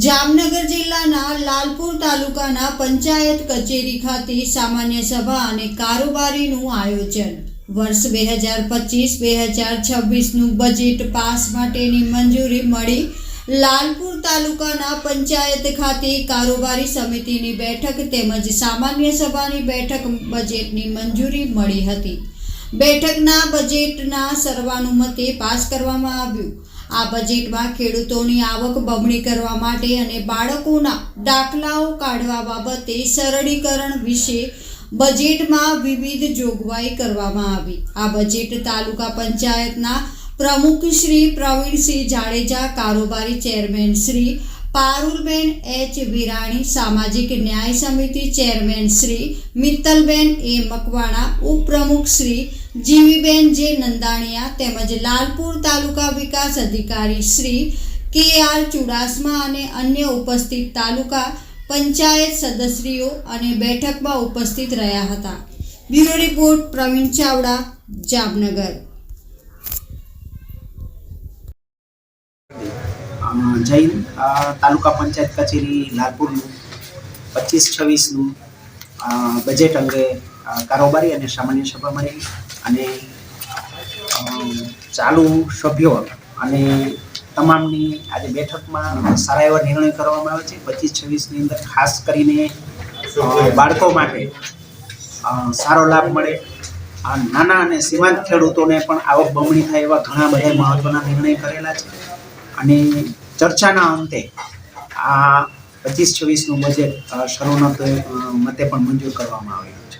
જામનગર જિલ્લાના લાલપુર તાલુકાના પંચાયત કચેરી ખાતે સામાન્ય સભા અને કારોબારીનું આયોજન. વર્ષ બે હજાર પચીસ, બે હજાર છવ્વીસનું બજેટ પાસ માટેની મંજૂરી મળી. લાલપુર તાલુકાના પંચાયત ખાતે કારોબારી સમિતિની બેઠક તેમજ સામાન્ય સભાની બેઠક બજેટની મંજૂરી મળી હતી. બેઠકના બજેટના સર્વાનુમતે પાસ કરવામાં આવ્યું. આ બજેટમાં ખેડૂતોની આવક બમણી કરવા માટે અને બાળકોના દાખલાઓ કાઢવા બાબતે સરળીકરણ વિશે બજેટમાં વિવિધ જોગવાઈ કરવામાં આવી. આ બજેટ તાલુકા પંચાયતના પ્રમુખ શ્રી પ્રવીણસિંહ જાડેજા, કારોબારી ચેરમેન શ્રી પારુલબેન એચ. વિરાણી, સામાજિક ન્યાય સમિતિ ચેરમેન શ્રી મિત્તલબેન એ. મકવાણા, ઉપપ્રમુખ શ્રી જીવીબેન જે નંદાણીયા તેમજ લાલપુર તાલુકા વિકાસ અધિકારી શ્રી કે. આર. ચુડાસમા અને અન્ય ઉપસ્થિત તાલુકા પંચાયત સદસ્યો અને બેઠકમાં ઉપસ્થિત રહ્યા હતા. Bureau report Pravin Chavda, Jamnagar. Jain taluka panchayat કચેરી લાલપુરનું પચીસ છવ્વીસનું બજેટ અંગે કારોબારી અને સામાન્ય સભા મળી અને ચાલુ સભ્યો અને તમામની આજે બેઠકમાં સારા એવા નિર્ણય કરવામાં આવે છે. પચીસ છવ્વીસની અંદર ખાસ કરીને બાળકો માટે સારો લાભ મળે. નાના અને સીમાંત ખેડૂતોને પણ આવક બમણી થાય એવા ઘણા બધા મહત્વના નિર્ણય કરેલા છે. અને ચર્ચાના અંતે આ પચીસ છવ્વીસનું બજેટ અ, સર્વોન્નત મતે પણ મંજૂર કરવામાં આવ્યું છે.